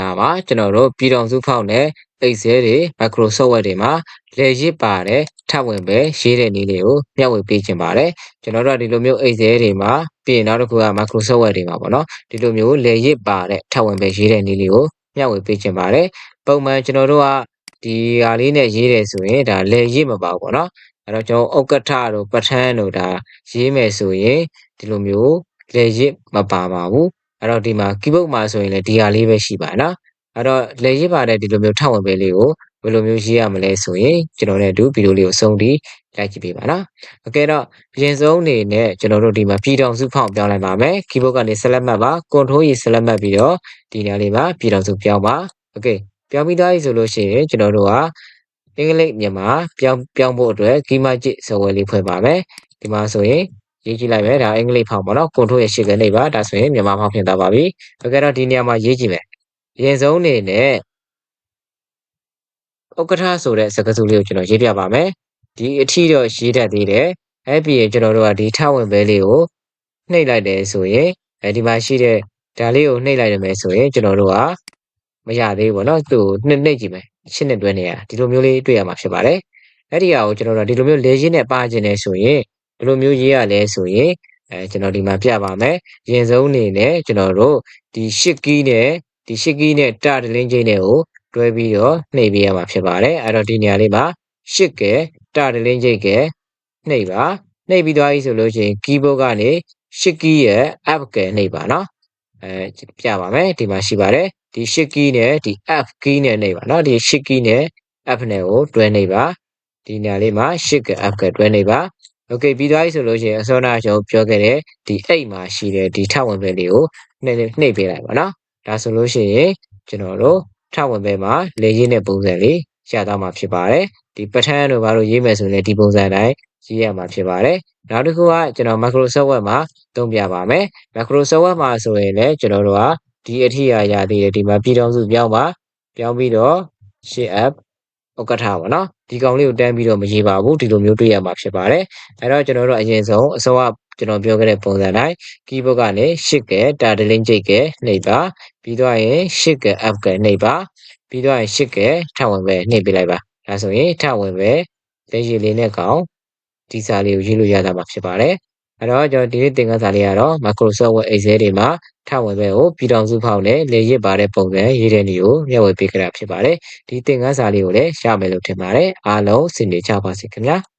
လာပါကျွန်တော်တို့ပြည်တော်စုဖောက်နဲ့ Excel တွေ Microsoft Word တွေမှာလေရစ်ပါတဲ့ထပ်ဝင်ပဲရေးတဲ့နည်းလေးကိုမျှဝေပေးခြင်းပါတယ်ကျွန်တော်တို့ကဒီလိုမျိုး Excel တွေမှာပြီးရင်နောက်တစ်ခုက Microsoft Word တွေမှာပေါ့နော်ဒီလိုမျိုးလေရစ်ပါတဲ့ထပ်ဝင်ပဲရေးတဲ့နည်းလေးကိုမျှဝေပေးခြင်းပါတယ်ပုံမှန်ကျွန်တော်တို့ကဒီဟာလေးနဲ့ရေးတယ်ဆိုရင်ဒါလေရစ်မပါဘူးပေါ့နော်အဲ့တော့ကျွန်တော်ဥက္ကဋ္ဌတို့ပဋ္ဌာန်းတို့ဒါရေးမယ်ဆိုရင်ဒီလိုမျိုးလေရစ်မပါပါဘူး အဲ့တော့ဒီမှာ keyboard မှာဆိုရင်လည်းဒီဟာလေးပဲရှိပါနော်အဲ့တော့လေရစ်ပါတဲ့ဒီလိုမျိုးထောက်ဝင်ပဲလေးကိုဘယ်လိုမျိုးရေးရမလဲဆိုရင်ကျွန်တော်တို့အတူဗီဒီယိုလေးကိုအဆုံးထိလိုက်ကြည့်ပေးပါနော်။ Okay တော့အရင်ဆုံးအနေနဲ့ကျွန်တော်တို့ဒီမှာပြည်တော်စုဖောင်းပြောင်းလိုက်ပါမယ်။ keyboard ကနေ select မှတ်ပါ control ရေ select မှတ်ပြီးတော့ဒီနေရာလေးမှာပြည်တော်စုပြောင်းပါ။ Okay ပြောင်းပြီးသားပြီဆိုလို့ရှိရင်ကျွန်တော်တို့ကအင်္ဂလိပ်မြန်မာပြောင်းပြောင်းဖို့အတွက် key magic စဝယ်လေးဖွင့်ပါမယ်။ဒီမှာဆိုရင် ရေးကြည့်လိုက်မယ်ဒါအင်္ဂလိပ်ဖောင်းပေါ့နော် control ရဲ့ရှေ့ကနေပါဒါဆိုရင်မြန်မာဖောင်းဖြစ်သွားပါပြီ။ Okay တော့ဒီနေရာမှာရေးကြည့်မယ်။အရင်ဆုံးအနေနဲ့ဥက္ကဋ္ဌဆိုတဲ့စကားစုလေးကိုကျွန်တော်ရေးပြပါမယ်ဒီအထီတော့ရေးတတ်သေးတယ်အဲ့ပြီးရင်ကျွန်တော်တို့ကဒီထဝင်ဘဲလေးကိုနှိပ်လိုက်တယ်ဆိုရင်အဲဒီမှာရှိတဲ့ဒါလေးကိုနှိပ်လိုက်ရမယ်ဆိုရင်ကျွန်တော်တို့ကမရသေးဘူးပေါ့နော်သူ့ကိုနှိပ်နှိပ်ကြည့်မယ်ရှင်းနဲ့တွဲနေရဒီလိုမျိုးလေးတွေ့ရမှာဖြစ်ပါတယ်အဲ့ဒီဟာကိုကျွန်တော်တို့ဒီလိုမျိုးလေရှင်းနဲ့ပါခြင်းနဲ့ဆိုရင် ဒီလိုမျိုးရေးရလဲဆိုရင်အဲကျွန်တော်ဒီမှာပြပါမယ်ရင်ဆုံးအနေနဲ့ကျွန်တော်တို့ဒီရှစ်ကီးနဲ့ဒီရှစ်ကီးနဲ့တာတလင်းချင်းတွေကိုတွဲပြီးတော့နှိပ်ပေးရမှာဖြစ်ပါတယ်အဲ့တော့ဒီနေရာလေးမှာရှစ်ကဲတာတလင်းချိတ်ကဲနှိပ်ပါနှိပ်ပြီးသွားပြီဆိုလို့ရှိရင် keyboard ကနေရှစ်ကီးရဲ့ app ကဲနှိပ်ပါနော်အဲပြပါမယ်ဒီမှာရှိပါတယ်ဒီရှစ်ကီးနဲ့ဒီ app key နဲ့နှိပ်ပါနော်ဒီရှစ်ကီးနဲ့ app နဲ့ကိုတွဲနှိပ်ပါဒီနေရာလေးမှာရှစ်က app ကတွဲနှိပ်ပါ okay ပြီးသွားပြီဆိုလို့ရှိရင်အစောနာကျွန်တော်ပြောခဲ့တဲ့ဒီအိတ်မှာရှိတဲ့ဒီထပ်ဝင်ပဲလေးကိုနှိမ့်နှိမ့်ပေးလိုက်ပါနော်ဒါဆိုလို့ရှိရင်ကျွန်တော်တို့ထပ်ဝင်ပဲမှာလေရင်းတဲ့ပုံစံလေးရသွားမှာဖြစ်ပါတယ်ဒီပထန်တို့ဘာလို့ရေးမယ်ဆိုရင်ဒီပုံစံတိုင်းရေးရမှာဖြစ်ပါတယ်နောက်တစ်ခုကကျွန်တော် Microsoft Word မှာသုံးပြပါမယ် Microsoft Word မှာဆိုရင်လည်းကျွန်တော်တို့ကဒီအထည်အရာသေးတယ်ဒီမှာပြည်တော်စုပြောင်းပါပြောင်းပြီးတော့ shape app ဥက္ကဋ္ဌပါနော် ဒီကောင်လေးကိုတန်းပြီးတော့မရေးပါဘူးဒီလိုမျိုးတွေ့ရမှာဖြစ်ပါတယ်အဲ့တော့ကျွန်တော်တို့အရင်ဆုံးအစောကကျွန်တော်ပြောခဲ့တဲ့ပုံစံတိုင်း keyboard ကနေရှစ်ကဲတာဒလင်းချိတ်ကဲနှိပ်ပါပြီးတော့ရင်ရှစ်ကဲ app ကဲနှိပ်ပါပြီးတော့ရင်ရှစ်ကဲထပ်ဝင်ပဲနှိပ်ပေးလိုက်ပါဒါဆိုရင်ထပ်ဝင်ပဲလက်ရည်လေးနဲ့ကောင်ဒီစာလေးကိုရေးလို့ရတာမှာဖြစ်ပါတယ်အဲ့တော့ကျွန်တော်ဒီနေ့သင်ခန်းစာလေးကတော့ Microsoft Word Excel တွေမှာ ထဝင်ပဲကိုပြည်တော်စုဖောက်နဲ့လေရစ်ပါတဲ့ပုံစံရေးတဲ့နည်းကိုမျှဝေပေးကြတာဖြစ်ပါတယ်ဒီသင်ခန်းစာလေးကိုလည်းရမယ်လို့ထင်ပါတယ်အားလုံးစင်နေကြပါစေခင်ဗျာ